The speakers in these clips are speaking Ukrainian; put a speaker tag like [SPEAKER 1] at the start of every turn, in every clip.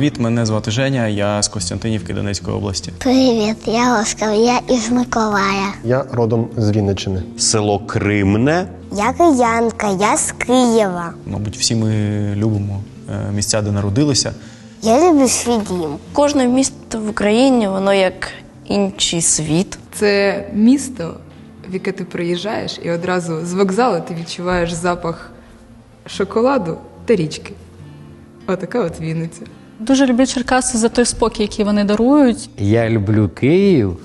[SPEAKER 1] Привіт, мене звати Женя, я з Костянтинівки Донецької області.
[SPEAKER 2] Привіт, я Оскар, я із Миколая.
[SPEAKER 3] Я родом з Вінниччини.
[SPEAKER 4] Село Кримне.
[SPEAKER 2] Я киянка, я з Києва.
[SPEAKER 1] Мабуть, всі ми любимо е, місця, де народилися.
[SPEAKER 2] Я люблю свій дім.
[SPEAKER 5] Кожне місто в Україні, воно як інший світ.
[SPEAKER 6] Це місто, в яке ти приїжджаєш, і одразу з вокзалу ти відчуваєш запах шоколаду та річки. Отака от Вінниця.
[SPEAKER 7] Дуже люблю Черкаси за той спокій, який вони дарують.
[SPEAKER 8] Я люблю Київ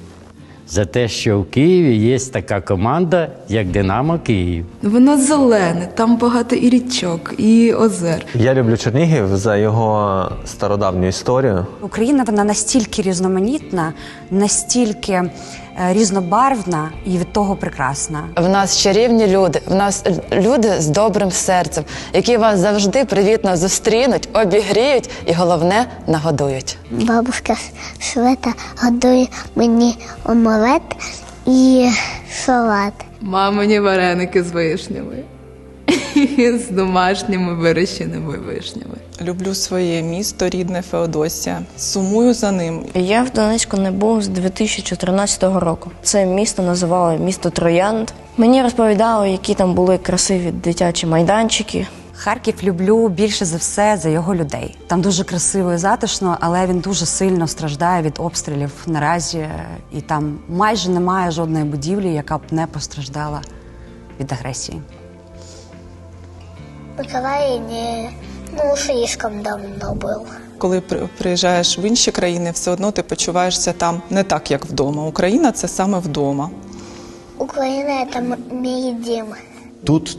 [SPEAKER 8] за те, що в Києві є така команда, як Динамо Київ.
[SPEAKER 6] Воно зелене, там багато і річок, і озер.
[SPEAKER 9] Я люблю Чернігів за його стародавню історію.
[SPEAKER 10] Україна вона настільки різноманітна, настільки різнобарвна і від того прекрасна.
[SPEAKER 11] В нас чарівні люди, в нас люди з добрим серцем, які вас завжди привітно зустрінуть, обігріють і головне нагодують.
[SPEAKER 2] Бабушка Света годує мені омолет і салат.
[SPEAKER 6] Мамині вареники з вишнями. З домашніми вирощеними вишнями.
[SPEAKER 12] Люблю своє місто, рідне Феодосія. Сумую за ним.
[SPEAKER 5] Я в Донецьку не був з 2014 року. Це місто називали місто Троянд. Мені розповідали, які там були красиві дитячі майданчики.
[SPEAKER 10] Харків люблю більше за все за його людей. Там дуже красиво і затишно, але він дуже сильно страждає від обстрілів наразі, і там майже немає жодної будівлі, яка б не постраждала від агресії.
[SPEAKER 2] Миколай не ну, слишком давно був.
[SPEAKER 12] Коли при- приїжджаєш в інші країни, все одно ти почуваєшся там не так, як вдома. Україна це саме вдома.
[SPEAKER 2] Україна це мій дім.
[SPEAKER 1] Тут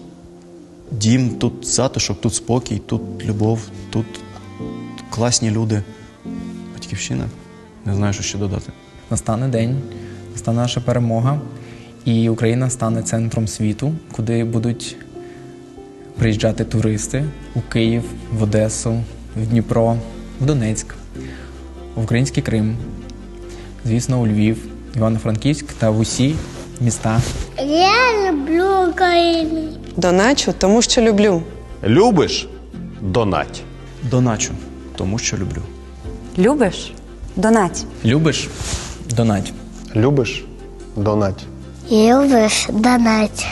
[SPEAKER 1] дім, тут затишок, тут спокій, тут любов, тут класні люди. Батьківщина. Не знаю, що ще додати.
[SPEAKER 13] Настане день, настане наша перемога, і Україна стане центром світу, куди будуть приїжджати туристи у Київ, в Одесу, в Дніпро, в Донецьк, в Український Крим, звісно, у Львів, Івано-Франківськ та в усі міста
[SPEAKER 2] Я люблю Україну.
[SPEAKER 11] Доначу, тому що люблю.
[SPEAKER 4] Любиш? Донать.
[SPEAKER 1] Доначу, тому що люблю.
[SPEAKER 10] Любиш? Донать.
[SPEAKER 13] Любиш? Донать.
[SPEAKER 3] Любиш? Донать.
[SPEAKER 2] Любиш донать.